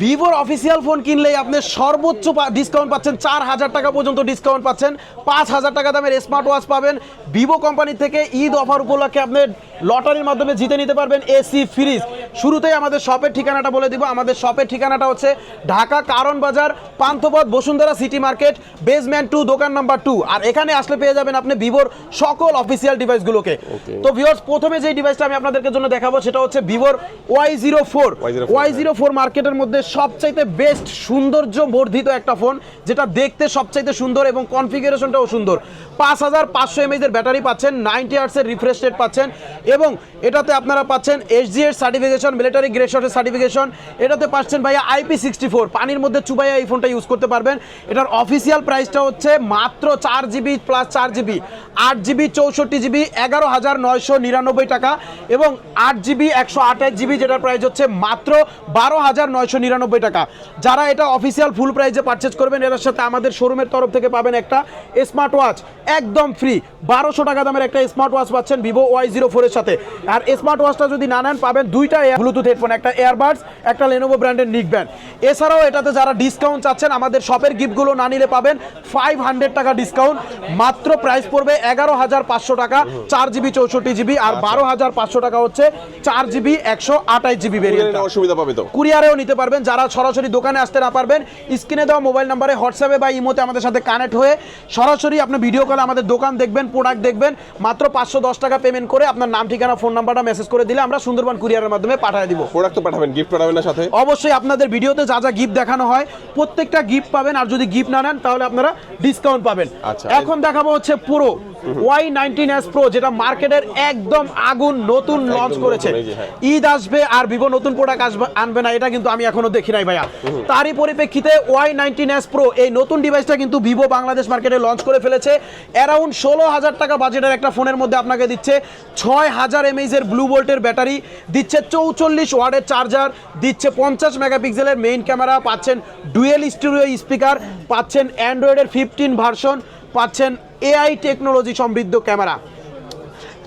ভিভোর official phone কিনলেই আপনি সর্বোচ্চ ডিসকাউন্ট পাচ্ছেন চার হাজার টাকা পর্যন্ত ডিসকাউন্ট পাচ্ছেন। পাঁচ হাজার টাকা দামের স্মার্ট ওয়াচ পাবেন। ভিভো কোম্পানি থেকে ঈদ অফার উপলক্ষে আপনি লটারির মাধ্যমে জিতে নিতে পারবেন এসি ফ্রিজ শুরুতেই আমাদের শপের ঠিকানাটা বলে দিব। আমাদের শপের ঠিকানাটা হচ্ছে Dhaka Karwan Bazar Panthapath Bashundhara city market basement two দোকান নাম্বার টু আর এখানে আসলে পেয়ে যাবেন আপনি ভিভোর সকল অফিসিয়াল ডিভাইসগুলোকে তো ভিউয়ার্স প্রথমে যে ডিভাইসটা আমি আপনাদেরকে জন্য দেখাবো সেটা হচ্ছে ভিভোর Y zero four Y04 Y zero four মার্কেটের মধ্যে সবচাইতে বেস্ট সৌন্দর্য বর্ধিত একটা ফোন যেটা দেখতে সবচাইতে সুন্দর এবং কনফিগারেশনটাও সুন্দর। পাঁচ হাজার পাঁচশো এমএইচের ব্যাটারি পাচ্ছেন নাইনটি আর্টসের রিফ্রেশ রেট পাচ্ছেন, এবং এটাতে আপনারা পাচ্ছেন এইচডি এর সার্টিফিকেশন মিলিটারি গ্রেড শটের সার্টিফিকেশন এটাতে পাচ্ছেন ভাইয়া আইপি সিক্সটি ফোর পানির মধ্যে চুবাইয়া এই ফোনটা ইউজ করতে পারবেন। এটার অফিসিয়াল প্রাইসটা হচ্ছে মাত্র চার জিবি প্লাস চার জিবি, আট জিবি চৌষট্টি জিবি, এগারো হাজার নয়শো নিরানব্বই টাকা, এবং আট জিবি একশো আঠাশ জিবি, যেটার প্রাইস হচ্ছে মাত্র বারো হাজার নয়শো নিরানব্বই টাকা। যারা এটা অফিসিয়াল ফুল প্রাইসে পারচেজ করবেন এটার সাথে আমাদের শোরুমের তরফ থেকে পাবেন একটা স্মার্ট ওয়াচ একদম ফ্রি বারোশো টাকা দামের একটা স্মার্ট ওয়াচ পাচ্ছেন ভিভো ওয়াই জিরো ফোরের সাথে। আর স্মার্ট ওয়াচটা যদি না নেন পাবেন দুইটা ব্লুটুথ হেডফোন একটা এয়ারবাডস একটা লেনোভো ব্র্যান্ডের নিক ব্যান্ড এছাড়াও এটাতে যারা ডিসকাউন্ট চাচ্ছেন আমাদের শপের গিফটগুলো না নিলে পাবেন ফাইভ হান্ড্রেড টাকা ডিসকাউন্ট মাত্র প্রাইস পড়বে এগারো হাজার পাঁচশো টাকা চার জিবি চৌষট্টি জিবি আর বারো হাজার পাঁচশো টাকা হচ্ছে চার জিবি একশো আঠাশ জিবি ভেরিয়েন্ট অসুবিধা সুবিধা পাবে তো। কুরিয়ারেও নিতে পারবেন যারা সরাসরি দোকানে আসতে না পারবেন স্ক্রিনে দেওয়া মোবাইল নাম্বারে হোয়াটসঅ্যাপে বা ইমোতে আমাদের সাথে কানেক্ট হয়ে সরাসরি আপনি ভিডিও কলে আমাদের দোকান দেখবেন প্রোডাক্ট দেখবেন মাত্র পাঁচশো দশ টাকা পেমেন্ট করে আপনার নাম ঠিকানা ফোন নাম্বারটা মেসেজ করে দিলে আমরা সুন্দরবন কুরিয়ারের মাধ্যমে পাঠিয়ে দিব। প্রোডাক্ট তো পাঠাবেন গিফট পাঠাবেন না সাথে? অবশ্যই আপনাদের ভিডিওতে যা যা গিফট দেখানো হয় প্রত্যেকটা গিফট পাবেন আর যদি গিফট না নেন তাহলে আপনারা ডিসকাউন্ট পাবেন। আচ্ছা। এখন দেখাবো হচ্ছে পুরো ওয়াই নাইনটিন এস প্রো যেটা মার্কেটের একদম আগুন নতুন লঞ্চ করেছে। হ্যাঁ। ঈদ আসবে আর ভিভো নতুন প্রোডাক্ট আসবে আনবে না এটা কিন্তু আমি এখনও দেখি নাই ভাইয়া। তারই পরিপ্রেক্ষিতে ওয়াই নাইনটিন এস প্রো এই নতুন ডিভাইসটা কিন্তু ভিভো বাংলাদেশ মার্কেটে লঞ্চ করে ফেলেছে। অ্যারাউন্ড ষোলো হাজার টাকা বাজেটের একটা ফোনের মধ্যে আপনাকে দিচ্ছে ছয় হাজার এমএইচ এর ব্লু ভোল্টের ব্যাটারি দিচ্ছে চৌচল্লিশ ওয়ার্ডের চার্জার দিচ্ছে পঞ্চাশ মেগাপিক্সেলের মেইন ক্যামেরা পাচ্ছেন ডুয়েল স্টুডিও স্পিকার পাচ্ছেন অ্যান্ড্রয়েডের ফিফটিন ভার্সন পাচ্ছেন এআই টেকনোলজি সমৃদ্ধ ক্যামেরা।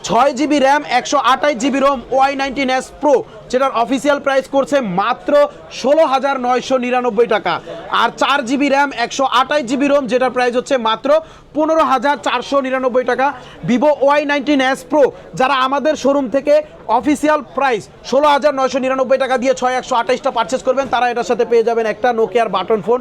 ছয় জিবি র্যাম, একশো আটাইশ GB ROM, Y nineteen S pro যেটার অফিসিয়াল প্রাইস করছে মাত্র ষোলো হাজার নয়শো নিরানব্বই টাকা। আর চার জিবি র্যাম একশো আঠাশ জিবি রোম যেটার প্রাইস হচ্ছে মাত্র পনেরো হাজার চারশো নিরানব্বই টাকা। Vivo Y nineteen S pro যারা আমাদের শোরুম থেকে অফিসিয়াল প্রাইস ষোলো হাজার নয়শো নিরানব্বই টাকা দিয়ে ছয় একশো আঠাশটা পারচেস করবেন তারা এটার সাথে পেয়ে যাবেন একটা নোকিয়ার বাটন ফোন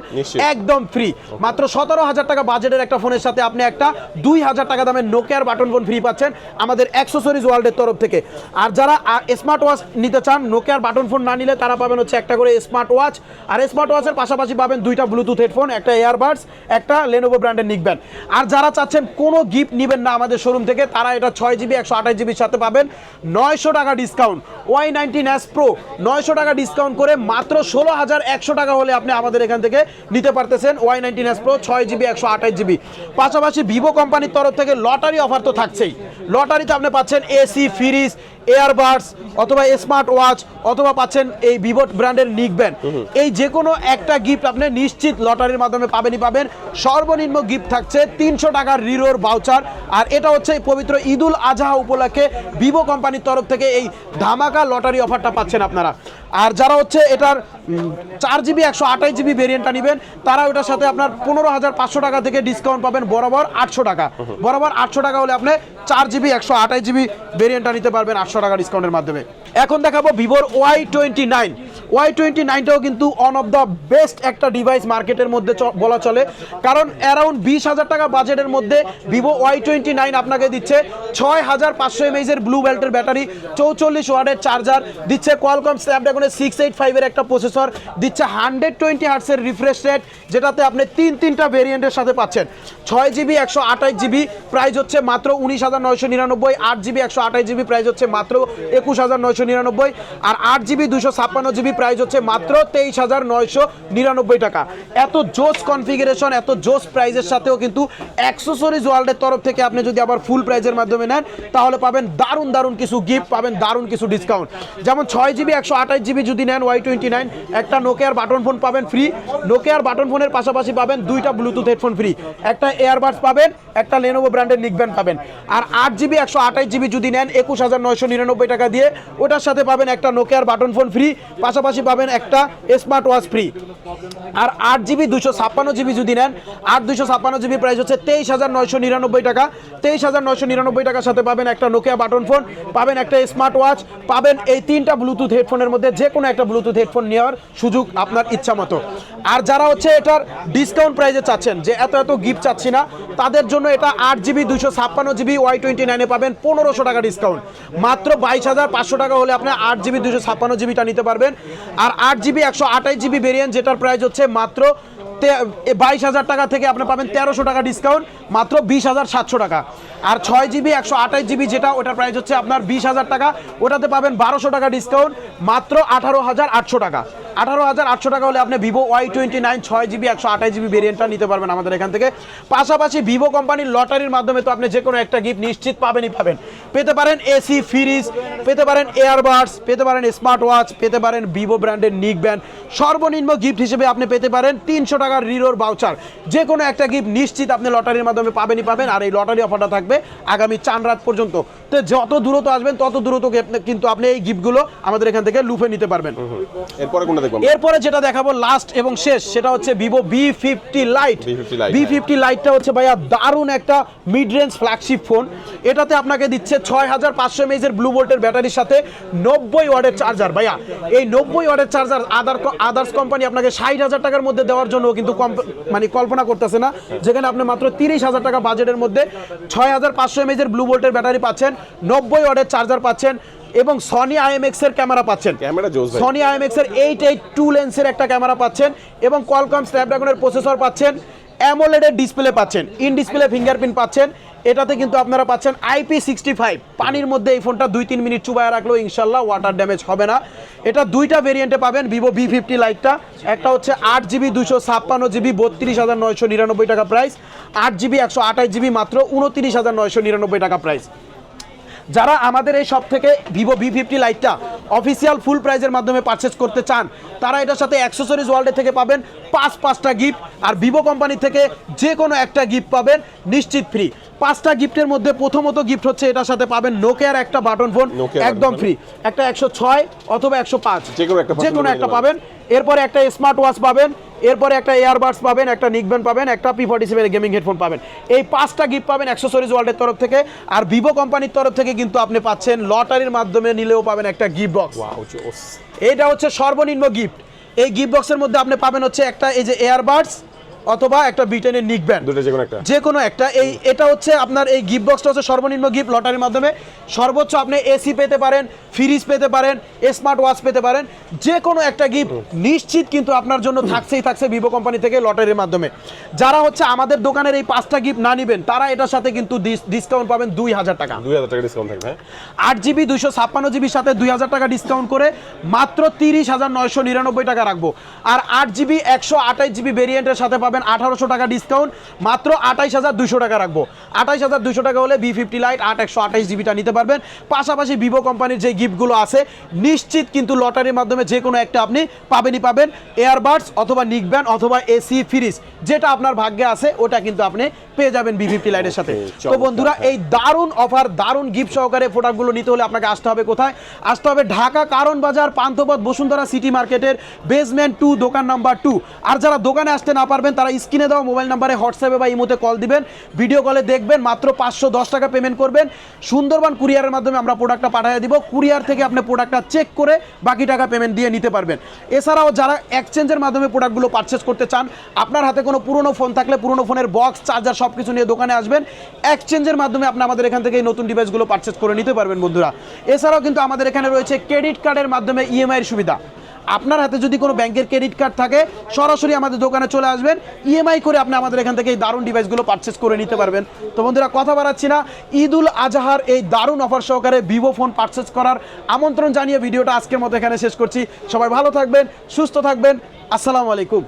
একদম ফ্রি মাত্র সতেরো হাজার টাকা বাজেটের একটা ফোনের সাথে আপনি একটা দুই হাজার টাকা দামের নোকিয়ার বাটন ফোন ফ্রি পাচ্ছেন আমাদের অ্যাক্সেসরিজ ওয়ার্ল্ডের তরফ থেকে। আর যারা স্মার্ট ওয়াচ নিতে চান নোকিয়ার বাটন ফোন না নিলে তারা পাবেন হচ্ছে একটা করে স্মার্ট ওয়াচ আর স্মার্ট ওয়াচের পাশাপাশি পাবেন দুইটা ব্লুটুথ হেডফোন একটা এয়ারবাডস একটা লেনোভো ব্র্যান্ডের নিকবেন আর যারা চাচ্ছেন কোনো গিফট নেবেন না আমাদের শোরুম থেকে, তারা এটা ছয় জিবি একশো আঠাশ জিবির সাথে পাবেন। নয়শো টাকা discount Y nineteen S pro নয়শো টাকা ডিসকাউন্ট করে মাত্র ষোলো হাজার একশো টাকা হলে আপনি আমাদের এখান থেকে নিতে পারতেছেন ওয়াই নাইনটিন এস প্রো ছয় জিবি একশো আঠাশ জিবি পাশাপাশি ভিভো কোম্পানির তরফ থেকে লটারি অফার তো থাকছেই। লটারিতে আপনি পাচ্ছেন এসি ফ্রিজ এয়ারবাডস অথবা স্মার্ট ওয়াচ অথবা পাচ্ছেন এই ভিভোট ব্র্যান্ডের নিক ব্যান্ড এই যে কোনো একটা গিফট আপনি নিশ্চিত লটারির মাধ্যমে পাবেনই পাবেন। সর্বনিম্ন গিফট থাকছে তিনশো টাকার রিরোর বাউচার আর এটা হচ্ছে পবিত্র ঈদুল আজহা উপলক্ষে ভিভো কোম্পানির তরফ থেকে এই ধামাকা লটারি অফারটা পাচ্ছেন আপনারা। আর যারা হচ্ছে এটার চার জিবি একশো আঠাশ জিবি ভেরিয়েন্টটা নেবেন তারা ওটার সাথে আপনার পনেরো হাজার পাঁচশো টাকা থেকে ডিসকাউন্ট পাবেন। বরাবর আটশো টাকা। বরাবর আটশো টাকা হলে আপনি চার জিবি একশো আঠাশ জিবি ভেরিয়েন্টটা নিতে পারবেন আটশো টাকা ডিসকাউন্টের মাধ্যমে। এখন দেখাবো ভিভোর Y twenty nine Y twenty নাইনটাও কিন্তু ওয়ান অফ দ্য বেস্ট একটা ডিভাইস মার্কেটের মধ্যে বলা চলে। কারণ অ্যারাউন্ড বিশ হাজার টাকা বাজেটের মধ্যে ভিভো ওয়াই টোয়েন্টি নাইন আপনাকে দিচ্ছে ছয় হাজার পাঁচশো এমএইচের ব্লু বেল্টের ব্যাটারি চৌচল্লিশ ওয়ার্ডের চার্জার দিচ্ছে কোয়ালকম স্ন্যাপড্রাগনের সিক্স এইট ফাইভের একটা প্রসেসর দিচ্ছে হান্ড্রেড টোয়েন্টি হার্টসের রিফ্রেশ রেট যেটাতে আপনি তিন তিনটা ভেরিয়েন্টের সাথে পাচ্ছেন। ছয় জিবি, একশো আঠাশ জিবি প্রাইস হচ্ছে মাত্র উনিশ হাজার নয়শো নিরানব্বই, আট জিবি, একশো আঠাশ জিবি প্রাইস হচ্ছে মাত্র একুশ হাজার নয়শো নিরানব্বই, আর আট জিবি, দুশো ছাপ্পান্ন জিবি প্রাইস হচ্ছে মাত্র তেইশ হাজার নয়শো নিরানব্বই টাকা। এত জোস কনফিগারেশন এত জোস প্রাইজের সাথেও কিন্তু অ্যাক্সেসরিজ ওয়ার্ল্ডের তরফ থেকে আপনি যদি আবার ফুল প্রাইজের মাধ্যমে নেন, তাহলে পাবেন দারুণ দারুণ কিছু গিফট পাবেন দারুণ কিছু ডিসকাউন্ট যেমন ছয় জিবি একশো আঠাশ জিবি যদি নেন ওয়াই টোয়েন্টি নাইন একটা নোকিয়ার বাটন ফোন পাবেন ফ্রি নোকিয়ার বাটন ফোনের পাশাপাশি পাবেন দুইটা ব্লুটুথ হেডফোন ফ্রি একটা এয়ারবাডস পাবেন, একটা লেনোভো ব্র্যান্ডের নিকব্যান্ড পাবেন। আর আট জিবি একশো আঠাশ জিবি যদি নেন, একুশ হাজার নয়শো নিরানব্বই টাকা দিয়ে, ওটার সাথে পাবেন একটা নোকিয়ার বাটন ফোন ফ্রি পাশাপাশি পাবেন একটা স্মার্ট ওয়াচ ফ্রি আর আট জিবি দুশো ছাপ্পান্ন জিবি যদি নেন, আট দুশো ছাপ্পান্ন জিবি প্রাইস হচ্ছে তেইশ হাজার নয়শো নিরানব্বই টাকা। তেইশ হাজার নয়শো নিরানব্বই টাকার সাথে পাবেন একটা নোকিয়া বাটন ফোন পাবেন একটা স্মার্ট ওয়াচ পাবেন এই তিনটা ব্লুটুথ হেডফোনের মধ্যে যে কোনো একটা ব্লুটুথ হেডফোন নেওয়ার সুযোগ আপনার ইচ্ছা মতো। আর যারা হচ্ছে এটার ডিসকাউন্ট প্রাইসে চাচ্ছেন, যে এত এত গিফট চাচ্ছি না, তাদের জন্য এটা আট জিবি দুশো ছাপ্পান্ন জিবি ওয়াই টোয়েন্টি নাইনে পাবেন পনেরোশো টাকা ডিসকাউন্ট মাত্র বাইশ হাজার পাঁচশো টাকা হলে আপনি আট জিবি দুশো ছাপ্পান্ন জিবিটা নিতে পারবেন। আর আট জিবি একশো আঠাশ জিবি ভেরিয়েন্ট যেটার প্রাইস হচ্ছে মাত্র বাইশ হাজার টাকা থেকে আপনি পাবেন তেরোশো টাকা ডিসকাউন্ট মাত্র বিশ হাজার সাতশো টাকা। আর ছয় জিবি একশো আঠাশ জিবি যেটা, ওটার প্রাইস হচ্ছে আপনার বিশ হাজার টাকা, ওটাতে পাবেন বারোশো টাকা ডিসকাউন্ট মাত্র আঠারো হাজার আটশো টাকা। আঠারো হাজার আটশো টাকা হলে আপনি ভিভো ওয়াই টোয়েন্টি নাইন ছয় জিবি, একশো আঠাশ জিবি ভেরিয়েন্টটা নিতে পারবেন আমাদের এখান থেকে। পাশাপাশি ভিভো কোম্পানির লটারির মাধ্যমে তো আপনি যে কোনো একটা গিফট নিশ্চিত পাবেনই পাবেন। পেতে পারেন এসি, ফ্রিজ, পেতে পারেন এয়ারবাডস, পেতে পারেন স্মার্ট ওয়াচ পেতে পারেন ভিভো ব্র্যান্ডের নিক ব্যান্ড সর্বনিম্ন গিফট হিসেবে আপনি পেতে পারেন তিনশো টাকার রিরোর বাউচার যে কোনো একটা গিফট নিশ্চিত আপনি লটারির মাধ্যমে পাবেনই পাবেন, আর এই লটারি অফারটা থাকবে আগামী চান রাত পর্যন্ত। তো যত দূরত আসবেন তত দূরত কিন্তু আপনি এই গিফটগুলো আমাদের এখান থেকে লুফে নিতে পারবেন। এরপরে কোনটা দেখব এরপরে যেটা দেখাবো লাস্ট এবং শেষ সেটা হচ্ছে Vivo V fifty lite V. Fifty লাইটটা হচ্ছে ভাইয়া দারুণ একটা মিড রেঞ্জ ফ্ল্যাগশিপ ফোন এটাতে আপনাকে দিচ্ছে ছয় হাজার পাঁচশো এমএজের ব্লু ভোল্টের ব্যাটারির সাথে নব্বই ওয়ার্ডের চার্জার ভাইয়া এই নব্বই ওয়ার্ডের চার্জার আদার আদার্স কোম্পানি আপনাকে ষাট হাজার টাকার মধ্যে দেওয়ার জন্য কিন্তু মানে কল্পনা করতেছে না। যেখানে আপনি মাত্র তিরিশ হাজার টাকা বাজেটের মধ্যে ছয় হাজার পাঁচশো এমএজের ব্লু ভোল্টের ব্যাটারি পাচ্ছেন। নব্বই ওয়ার্ডের চার্জার পাচ্ছেন এবং সনি আইএমএক্স এর ক্যামেরা পাচ্ছেন। ক্যামেরা জোস ভাই। সনি আইএমএক্স এর এইট এইট টু লেন্সের একটা ক্যামেরা পাচ্ছেন এবং কলকম স্ন্যাপড্রাগনের প্রসেসর পাচ্ছেন অ্যামোলেডের ডিসপ্লে পাচ্ছেন ইন ডিসপ্লে ফিঙ্গারপ্রিন্ট পাচ্ছেন এটাতে কিন্তু আপনারা পাচ্ছেন আইপি সিক্সটি ফাইভ পানির মধ্যে এই ফোনটা দুই তিন মিনিট চুবায় রাখলেও ইনশাল্লাহ ওয়াটার ড্যামেজ হবে না। এটা দুইটা ভেরিয়েন্টে পাবেন ভিভো ভি ফিফটি লাইটটা একটা হচ্ছে আট জিবি দুশো ছাপ্পান্ন জিবি বত্রিশ হাজার নয়শো নিরানব্বই টাকা প্রাইস আট জিবি একশো আঠাশ জিবি মাত্র উনত্রিশ হাজার নয়শো নিরানব্বই টাকা প্রাইস যারা আমাদের এই সব থেকে ভিভো ভি ফিফটি লাইটটা অফিসিয়াল ফুল প্রাইজের মাধ্যমে পারচেস করতে চান তারা এটার সাথে অ্যাক্সেসরিজ ওয়ার্ল্ডে থেকে পাবেন পাঁচ পাঁচটা গিফট আর ভিভো কোম্পানি থেকে যে কোনো একটা গিফট পাবেন নিশ্চিত ফ্রি পাঁচটা গিফটের মধ্যে প্রথমত গিফট হচ্ছে এটার সাথে পাবেন নোকিয়ার একটা বাটন ফোন একদম ফ্রি একটা একশো ছয় অথবা একশো পাঁচ যে কোনো একটা যে কোনো একটা পাবেন। এরপরে একটা স্মার্ট ওয়াচ পাবেন। এরপরে একটা এয়ারবাডস পাবেন একটা নিকব্যান্ড পাবেন একটা P forty seven gaming headphone পাবেন। এই পাঁচটা গিফট পাবেন অ্যাক্সেসরিজ ওয়ার্ল্ডের তরফ থেকে। আর ভিভো কোম্পানির তরফ থেকে কিন্তু আপনি পাচ্ছেন লটারির মাধ্যমে নিলেও পাবেন একটা গিফট বক্স এটা হচ্ছে সর্বনিম্ন গিফট এই গিফট বক্সের মধ্যে আপনি পাবেন হচ্ছে একটা এই যে এয়ারবাডস অথবা একটা ব্রিটেনের নিক ব্যান্ড দুটো যে কোনো একটা। যে কোনো একটা। এই এটা হচ্ছে আপনার এই গিফট বক্সটা হচ্ছে সর্বনিম্ন গিফট লটারির মাধ্যমে। সর্বোচ্চ আপনি এসি পেতে পারেন ফ্রিজ পেতে পারেন স্মার্ট ওয়াচ পেতে পারেন যে কোনো একটা গিফট নিশ্চিত কিন্তু আপনার জন্য থাকছেই থাকছে ভিভো কোম্পানি থেকে লটারির মাধ্যমে। যারা হচ্ছে আমাদের দোকানের এই পাঁচটা গিফট না নেবেন তারা এটার সাথে কিন্তু ডিসকাউন্ট পাবেন দুই হাজার টাকা। দুই হাজার টাকা ডিসকাউন্ট থাকবে হ্যাঁ? আট জিবি দুইশো ছাপ্পান্ন জিবির সাথে দুই হাজার টাকা ডিসকাউন্ট করে মাত্র তিরিশ হাজার নয়শো নিরানব্বই টাকা রাখব। আর আট জিবি একশো আঠাইশ জিবি ভেরিয়েন্টের সাথে পাবেন আঠারোশো টাকা ডিসকাউন্ট মাত্র আঠাইশ হাজার দুশো টাকা রাখব। আঠাইশ হাজার দুশো টাকা হলে বি ফিফটি লাইট আট একশো আঠাইশ জিবিটা নিতে পারবেন। পাশাপাশি ভিভো কোম্পানির যে গিফটগুলো আছে নিশ্চিত কিন্তু লটারির মাধ্যমে যে কোনো একটা আপনি পাবেনই পাবেন। এয়ারবাডস অথবা নিকব্যান অথবা এসি ফ্রিজ যেটা আপনার ভাগ্যে আছে ওটা কিন্তু আপনি পেয়ে যাবেন বি ফিফটি লাইটের সাথে। তো বন্ধুরা এই দারুণ অফার দারুণ গিফট সহকারে প্রোডাক্টগুলো নিতে হলে আপনাকে আসতে হবে কোথায়? আসতে হবে ঢাকা কারণ বাজার পান্থপথ বসুন্ধরা সিটি মার্কেটের বেসমেন্ট টু দোকান নাম্বার টু আর যারা দোকানে আসতে না পারবেন তারা স্ক্রিনে দেওয়া মোবাইল নাম্বারে হোয়াটসঅ্যাপে বা ইমোতে কল দিবেন। ভিডিও কলে দেখবেন মাত্র পাঁচশো দশ টাকা পেমেন্ট করবেন। সুন্দরবন কুরিয়ারের মাধ্যমে আমরা প্রোডাক্টটা পাঠিয়ে দিব। কুরিয়ার থেকে আপনি প্রোডাক্টটা চেক করে বাকি টাকা পেমেন্ট দিয়ে নিতে পারবেন। এছাড়াও যারা এক্সচেঞ্জের মাধ্যমে প্রোডাক্টগুলো পারচেস করতে চান, আপনার হাতে কোনো পুরনো ফোন থাকলে পুরনো ফোনের বক্স চার্জার সব কিছু নিয়ে দোকানে আসবেন। এক্সচেঞ্জের মাধ্যমে আপনি আমাদের এখান থেকে নতুন ডিভাইসগুলো পারচেস করে নিতে পারবেন বন্ধুরা। এছাড়াও কিন্তু আমাদের এখানে রয়েছে ক্রেডিট কার্ডের মাধ্যমে ইএমআইয়ের সুবিধা। আপনার হাতে যদি কোনো ব্যাংকের ক্রেডিট কার্ড থাকে, সরাসরি আমাদের দোকানে চলে আসবেন। ইএমআই করে আপনি আমাদের এখান থেকে এই দারুণ ডিভাইসগুলো পারচেস করে নিতে পারবেন। তো বন্ধুরা, কথা বাড়াচ্ছি না। ঈদুল আজহার এই দারুণ অফার সহকারে ভিভো ফোন পারচেস করার আমন্ত্রণ জানিয়ে ভিডিওটা আজকের মতো এখানে শেষ করছি। সবাই ভালো থাকবেন, সুস্থ থাকবেন। আসসালামু আলাইকুম।